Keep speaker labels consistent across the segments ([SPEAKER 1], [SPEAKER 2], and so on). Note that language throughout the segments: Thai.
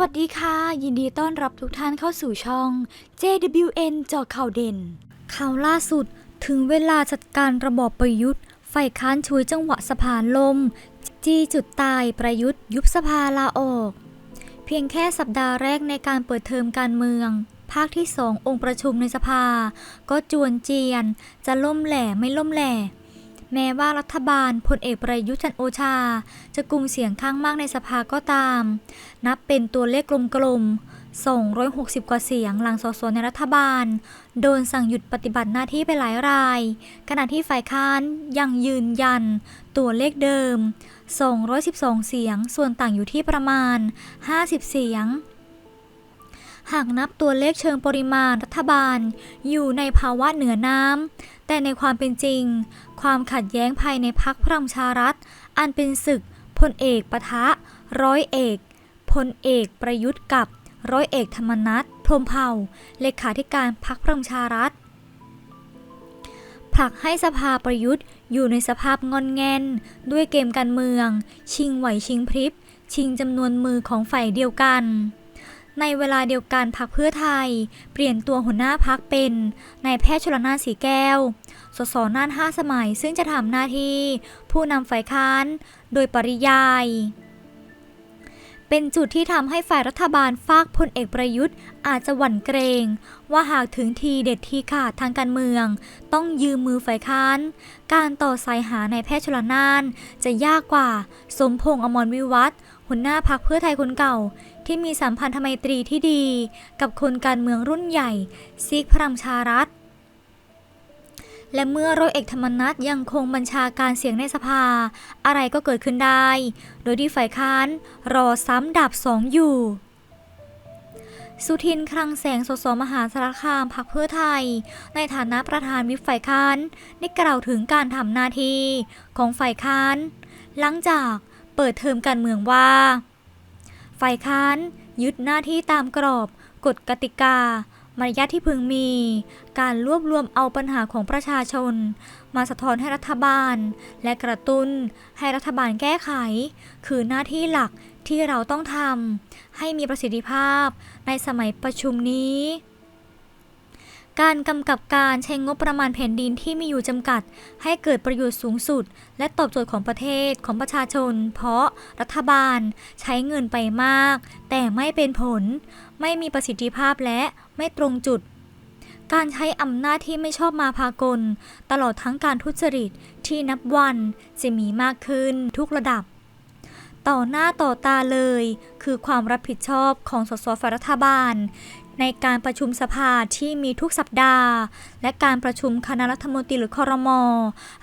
[SPEAKER 1] วัสดีค่ะ ยินดีต้อนรับทุกท่านเข้าสู่ช่อง JWN จอข่าวเด่น ข่าวล่าสุดถึงเวลาจัดการระบอบประยุทธ์ ฝ่ายค้านช่วยจังหวะสภานลม จี้จุดตายประยุทธ์ ยุบสภาลาออก เพียงแค่สัปดาห์แรกในการเปิดเทอมการเมือง ภาคที่สององค์ประชุมในสภา ก็จวนเจียน จะล่มแหล่ไม่ล่มแหล่ แม้ว่ารัฐบาลพลเอกประยุทธ์จันโอชา จะกุมเสียงข้างมากในสภาก็ตาม นับเป็นตัวเลขกลมๆ 260 กว่าเสียงหลังสสในรัฐบาล โดนสั่งหยุดปฏิบัติหน้าที่ไปหลายราย ขณะที่ฝ่ายค้านยังยืนยัน ตัวเลขเดิม 212 เสียง ส่วนต่างอยู่ที่ประมาณ 50 เสียง หากนับตัวเลขเชิงปริมาณรัฐบาล อยู่ในภาวะเหนือน้ำ แต่ในความเป็นจริง ความขัดแย้งภายในพักพลังชารัฐ อันเป็นศึกพลเอกปะทะ ร้อยเอกพลเอกประยุทธ์กับร้อยเอกธรรมนัฐพรมเผ่า เลขาธิการพักพลังชารัฐผลักให้สภาประยุทธ์อยู่ในสภาพงอนแงน ด้วยเกมการเมือง ชิงไหวชิงพริบ ชิงจำนวนมือของฝ่ายเดียวกัน ในเวลาเดียวกันพักเพื่อไทย เปลี่ยนตัวหัวหน้าพักเป็นนายแพทย์ชลนานสีแก้ว สสน่านห้าสมัยซึ่งจะทำหน้าที่ ผู้นำฝ่ายค้าน โดยปริยาย เป็นจุดที่ทำให้ฝ่ายรัฐบาลฝากพลเอกประยุทธ์ อาจจะหวั่นเกรง ว่าหากถึงทีเด็ดทีขาดทางการเมือง ต้องยืมมือฝ่ายค้าน การต่อสายหานายแพทย์ชลนาน จะยากกว่า สมพงษ์อมรวิวัฒน์ หัวหน้าพักเพื่อไทยคนเก่า ที่มีสัมพันธไมตรีที่ดี กับคนการเมืองรุ่นใหญ่ซีกพลังประชารัฐ และเมื่อร้อยเอกธรรมนัฐยังคงบัญชาการเสียงในสภา อะไรก็เกิดขึ้นได้ โดยที่ฝ่ายค้านรอซ้ำดาบสองอยู่สุทินคลังแสงสสมหาสารคามพักเพื่อไทย ในฐานะประธานวิปฝ่ายค้านได้กล่าวถึงการทำหน้าที่ของฝ่ายค้าน หลังจาก เปิดเทอมการเมืองว่า ฝ่ายค้านยึดหน้าที่ตามกรอบ กฎกติกา มารยาทที่พึงมี การรวบรวมเอาปัญหาของประชาชน มาสะท้อนให้รัฐบาล และกระตุ้นให้รัฐบาลแก้ไข คือหน้าที่หลักที่เราต้องทำให้มีประสิทธิภาพในสมัยประชุมนี้ การกำกับการใช้งบประมาณแผ่นดินที่มีอยู่จำกัด ให้เกิดประโยชน์สูงสุด และตอบโจทย์ของประเทศของประชาชน เพราะรัฐบาลใช้เงินไปมาก แต่ไม่เป็นผล ไม่มีประสิทธิภาพและไม่ตรงจุด การใช้อำนาจที่ไม่ชอบมาพากล ตลอดทั้งการทุจริตที่นับวันจะมีมากขึ้นทุกระดับ ต่อหน้าต่อตาเลย คือความรับผิดชอบของสสฝ่ายรัฐบาล ในการประชุมสภาที่มีทุกสัปดาห์ และการประชุมคณะรัฐมนตรีหรือคอรมอ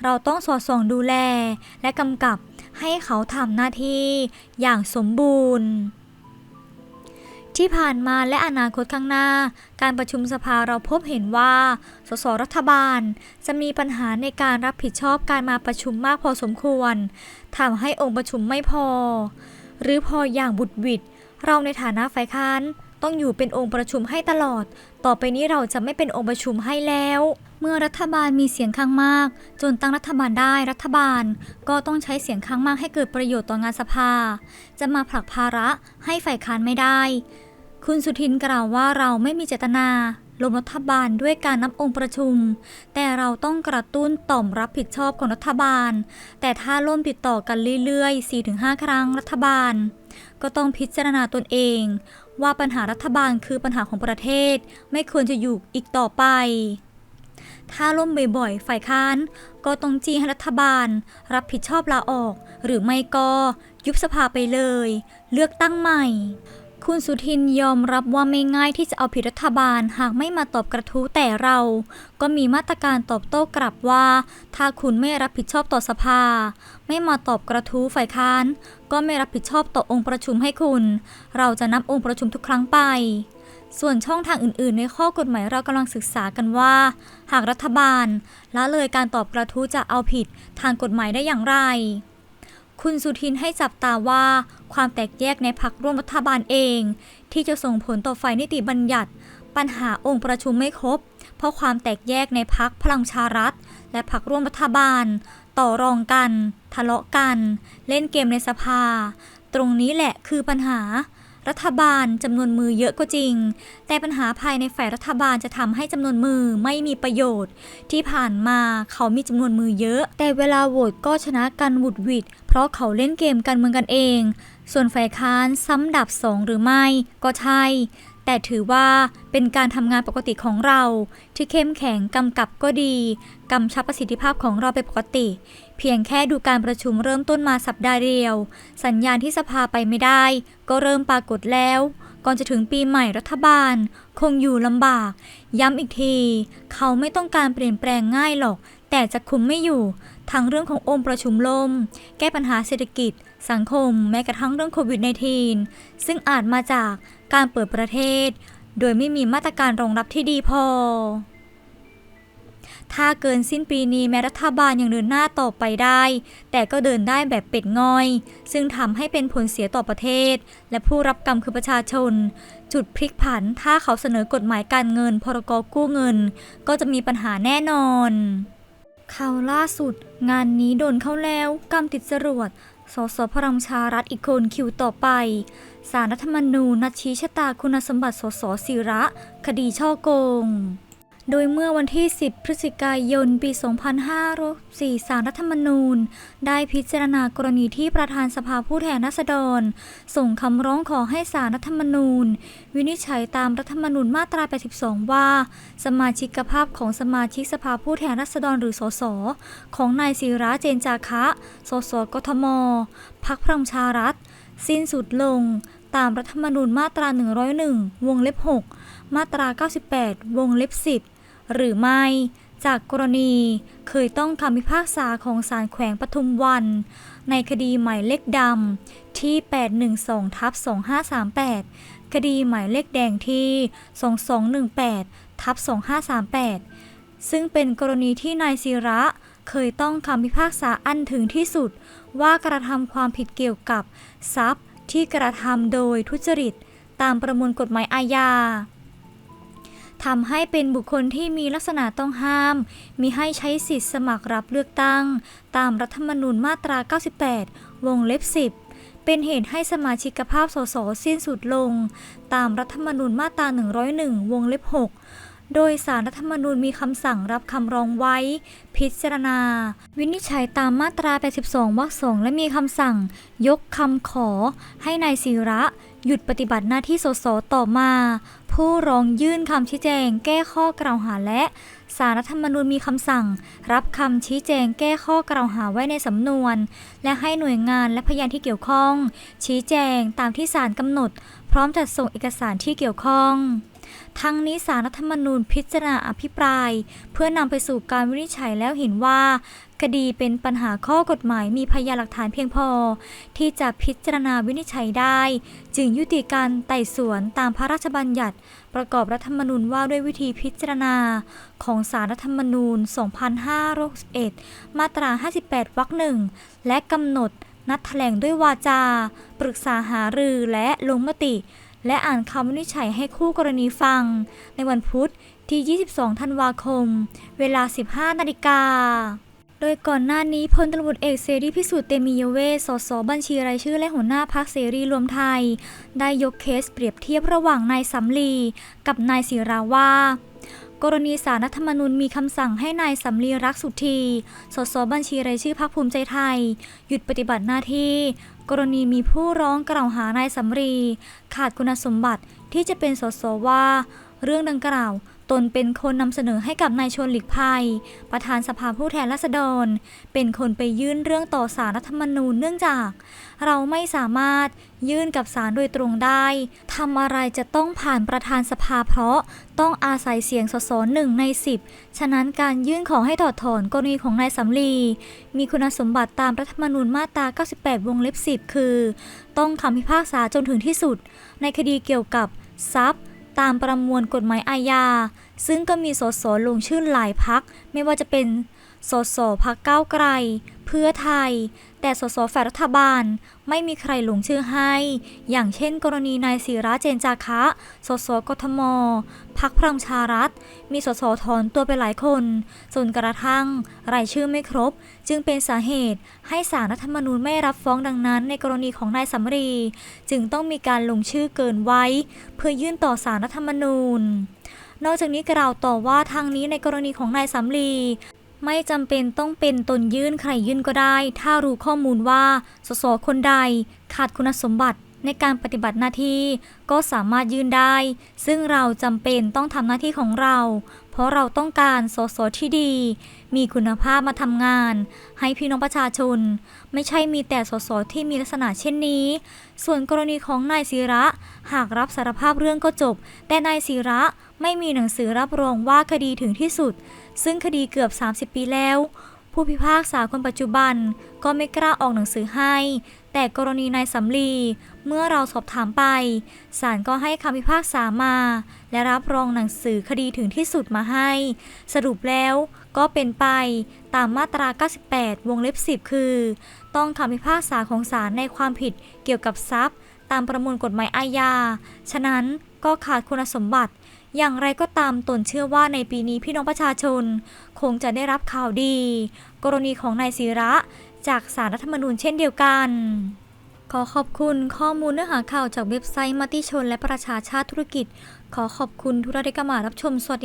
[SPEAKER 1] เราต้องสอดส่องดูแล และกำกับให้เขาทำหน้าที่อย่างสมบูรณ์ ที่ผ่านมาและอนาคตข้างหน้า การประชุมสภาเราพบเห็นว่า สสรัฐบาล จะมีปัญหาในการรับผิดชอบการมาประชุมมากพอสมควรทำให้องค์ประชุมไม่พอ หรือพออย่างบุดวิดเราในฐานะฝ่ายค้านต้องอยู่เป็นองค์ประชุมให้ตลอด ต่อไปนี้เราจะไม่เป็นองค์ประชุมให้แล้ว เมื่อรัฐบาลมีเสียงข้างมาก จนตั้งรัฐบาลได้รัฐบาล ก็ต้องใช้เสียงข้างมากให้เกิดประโยชน์ต่องานสภา จะมาผลักภาระให้ฝ่ายค้านไม่ได้ คุณสุทินกล่าวว่าเราไม่มีเจตนาล้มรัฐบาลด้วยการนับองค์ประชุม แต่เราต้องกระตุ้นต่อมรับผิดชอบของรัฐบาล แต่ถ้าล่มติดต่อกันเรื่อยๆ 4-5 ครั้งรัฐบาล ก็ต้องพิจารณาตนเอง ว่าปัญหารัฐบาลคือปัญหาของประเทศ ไม่ควรจะอยู่อีกต่อไป ถ้าล่มบ่อยๆ ฝ่ายค้าน ก็ต้องจี้ให้รัฐบาล รับผิดชอบลาออก หรือไม่ก็ยุบสภาไปเลย เลือกตั้งใหม่ คุณสุทินยอมรับว่าไม่ง่ายที่จะเอาผิดรัฐบาลหากไม่มาตอบกระทู้แต่เรา ก็มีมาตรการตอบโต้กลับว่า ถ้าคุณไม่รับผิดชอบต่อสภา ไม่มาตอบกระทู้ฝ่ายค้าน ก็ไม่รับผิดชอบต่อองค์ประชุมให้คุณ เราจะนับองค์ประชุมทุกครั้งไป ส่วนช่องทางอื่น ๆ ในข้อกฎหมายเรากำลังศึกษากันว่า หากรัฐบาลละเลยการตอบกระทู้จะเอาผิดทางกฎหมายได้อย่างไร คุณสุทินให้จับตาว่าความแตกแยกในพักร่วมรัฐบาลเอง ที่จะส่งผลต่อฝ่ายนิติบัญญัติ ปัญหาองค์ประชุมไม่ครบ เพราะความแตกแยกในพักพลังชารัฐ และพักร่วมรัฐบาล ต่อรองกัน ทะเลาะกัน เล่นเกมในสภา ตรงนี้แหละคือปัญหา รัฐบาลจำนวนมือเยอะก็จริง แต่ปัญหาภายในฝ่ายรัฐบาลจะทำให้จำนวนมือไม่มีประโยชน์ ที่ผ่านมาเขามีจำนวนมือเยอะ แต่เวลาโหวตก็ชนะกันหวุดหวิดเพราะเขาเล่นเกมกันเมืองกันเอง ส่วนฝ่ายค้านซ้ำดับสองหรือไม่ก็ใช่แต่ถือว่าเป็นการทำงานปกติของเรา ที่เข้มแข็งกำกับก็ดีกำชับประสิทธิภาพของเราเป็นปกติ เพียงแค่ดูการประชุมเริ่มต้นมาสัปดาห์เดียว สัญญาณที่สภาไปไม่ได้ ก็เริ่มปรากฏแล้ว ก่อนจะถึงปีใหม่รัฐบาล คงอยู่ลำบาก ย้ำอีกที เขาไม่ต้องการเปลี่ยนแปลงง่ายหรอก แต่จะคุมไม่อยู่ ทั้งเรื่องขององค์ประชุมล่ม แก้ปัญหาเศรษฐกิจ สังคม แม้กระทั่งเรื่องโควิด -19 ซึ่งอาจมาจากการเปิดประเทศ โดยไม่มีมาตรการรองรับที่ดีพอ ถ้าเกินสิ้นปีนี้แม้รัฐบาลยังเดินหน้าต่อไปได้ แต่ก็เดินได้แบบเป็ดง่อย ซึ่งทำให้เป็นผลเสียต่อประเทศ และผู้รับกรรมคือประชาชน จุดพลิกผันถ้าเขาเสนอกฎหมายการเงิน พรกกู้เงิน ก็จะมีปัญหาแน่นอนข่าวล่าสุด งานนี้โดนเข้าแล้วกรรมติดจรวดสสพลังชารัฐอีกคนคิวต่อไป สารรัฐธรรมนูญนัดชี้ชะตาคุณสมบัติสสศิระ คดีช่อโกง โดยเมื่อวันที่ 10 พฤศจิกายน ปี 2504สารรัฐธรรมนูญ ได้พิจารณากรณีที่ประธานสภาผู้แทนราษฎร ส่งคำร้องขอให้สารรัฐธรรมนูญ วินิจฉัยตามรัฐธรรมนูญมาตรา 82 ว่า สมาชิกภาพของสมาชิกสภาผู้แทนราษฎรหรือสส ของนายศิระเจนจาคะ สสกทม พักพลังประชารัฐ สิ้นสุดลงตามรัฐธรรมนูญมาตรา 101 วงเล็บ 6 มาตรา 98 วงเล็บ 10 หรือไม่ จากกรณีเคยต้องคำพิพากษาของศาลแขวงปทุมวัน ในคดีหมายเลขดำที่ 812ทับ2538 คดีหมายเลขแดงที่ 2218ทับ2538 ซึ่งเป็นกรณีที่นายศิระเคยต้องคำพิพากษาอันถึงที่สุดว่ากระทำความผิดเกี่ยวกับทรัพย์ที่กระทำโดยทุจริต ตามประมวลกฎหมายอาญา ทำให้เป็นบุคคลที่มีลักษณะต้องห้าม มีให้ใช้สิทธิสมัครรับเลือกตั้ง ตามรัฐธรรมนูญมาตรา 98 วงเล็บ 10 เป็นเหตุให้สมาชิกภาพสสสิ้นสุดลง ตามรัฐธรรมนูญมาตรา 101 วงเล็บ 6 โดยสารรัฐธรรมนูญมีคำสั่งรับคำร้องไว้ พิจารณา วินิจฉัยตามมาตรา 82 วรรคสองและมีคำสั่ง ยกคำขอ ให้นายศิระ หยุดปฏิบัติหน้าที่สสต่อมา ผู้ร้องยื่นคำชี้แจง แก้ข้อกล่าวหาและสารรัฐธรรมนูญมีคำสั่ง รับคำชี้แจงแก้ข้อกล่าวหาไว้ในสำนวน และให้หน่วยงานและพยานที่เกี่ยวข้อง ชี้แจงตามที่ศาลกำหนด พร้อมจัดส่งเอกสารที่เกี่ยวข้อง ทั้งนี้สารรัฐธรรมนูญพิจารณาอภิปราย เพื่อนำไปสู่การวินิจฉัยแล้วเห็นว่า คดีเป็นปัญหาข้อกฎหมายมีพยานหลักฐานเพียงพอ ที่จะพิจารณาวินิจฉัยได้ จึงยุติการไต่สวนตามพระราชบัญญัติ ประกอบรัฐธรรมนูญว่าด้วยวิธีพิจารณา ของสารรัฐธรรมนูญ 2561 มาตรา 58 วรรคหนึ่งและกำหนดนัดแถลงด้วยวาจา ปรึกษาหารือและลงมติ และอ่านคำวินิจฉัยให้คู่กรณีฟัง ในวันพุธที่ 22 ธันวาคม เวลา 15 นาฬิกา โดยก่อนหน้านี้พลตำรวจเอกเสรีพิสุทธิ์เตมียเวสสสบัญชีรายชื่อและหัวหน้าพักเสรีรวมไทย ได้ยกเคสเปรียบเทียบระหว่างนายสำลีกับนายศิราว่า กรณีสารรัฐธรรมนูญมีคำสั่งให้นายสำลีรักสุธีสสบัญชีรายชื่อพรรคภูมิใจไทย หยุดปฏิบัติหน้าที่ กรณีมีผู้ร้องกล่าวหานายสำลีขาดคุณสมบัติที่จะเป็นสสว่า เรื่องดังกล่าว ตนเป็นคนนำเสนอให้กับนายชวนหลีกภัย ประธานสภาผู้แทนราษฎร เป็นคนไปยื่นเรื่องต่อสารรัฐธรรมนูญเนื่องจาก เราไม่สามารถยื่นกับศาลโดยตรงได้ทำอะไรจะต้องผ่านประธานสภาเพราะต้องอาศัยเสียงสสหนึ่งใน 10 ฉะนั้นการยื่นขอให้ถอดถอนกรณีของนายสำลี มีคุณสมบัติตามรัฐธรรมนูญมาตรา 98 วงเล็บ 10 คือ ต้องคำพิพากษาจนถึงที่สุด ในคดีเกี่ยวกับทรัพย์ ตามประมวลกฎหมายอาญา ซึ่งก็มีสสลงชื่อหลายพัก ไม่ว่าจะเป็นสสพักก้าวไกล เพื่อไทย แต่สสฝ่ายรัฐบาลไม่มีใครลงชื่อให้ อย่างเช่น กรณีนายศิระเจนจาคะ สสกทม พักพลังประชารัฐ มีสสถอนตัวไปหลายคนจนกระทั่ง รายชื่อไม่ครบ จึงเป็นสาเหตุให้สารรัฐธรรมนูญไม่รับฟ้องดังนั้น ในกรณีของนายสำรี จึงต้องมีการลงชื่อเกินไว้ เพื่อยื่นต่อสารรัฐธรรมนูญนอกจากนี้กล่าวต่อว่าทางนี้ในกรณีของนายสำลี ไม่จำเป็นต้องเป็นตนยื่นใครยื่นก็ได้ ถ้ารู้ข้อมูลว่า สสคนใดขาดคุณสมบัติในการปฏิบัติหน้าที่ก็สามารถยื่นได้ ซึ่งเราจำเป็นต้องทำหน้าที่ของเรา เพราะเราต้องการสสที่ดี มีคุณภาพมาทำงาน ให้พี่น้องประชาชน ไม่ใช่มีแต่สสที่มีลักษณะเช่นนี้ ส่วนกรณีของนายศิระ หากรับสารภาพเรื่องก็จบ แต่นายศิระไม่มีหนังสือรับรองว่าคดีถึงที่สุด ซึ่งคดีเกือบ 30 ปีแล้ว ผู้พิพากษาคนปัจจุบันก็ไม่กล้าออกหนังสือให้ แต่กรณีนายสำลี เมื่อเราสอบถามไป ศาลก็ให้คำพิพากษามา และรับรองหนังสือคดีถึงที่สุดมาให้ สรุปแล้วก็เป็นไปตามมาตรา 98 วงเล็บ 10 คือ ต้องคำพิพากษาของศาลในความผิดเกี่ยวกับทรัพย์ ตามประมวลกฎหมายอาญา ฉะนั้นก็ขาดคุณสมบัติ อย่างไรก็ตามตนเชื่อว่าในปีนี้พี่น้องประชาชน คงจะได้รับข่าวดี กรณีของนายศิระจากสารรัฐธรรมนูญเช่นเดียวกัน ขอขอบคุณข้อมูลเนื้อหาข่าวจากเว็บไซต์มติชนและประชาชาติธุรกิจ ขอขอบคุณทุกท่านที่เข้ามารับชมสวัสดี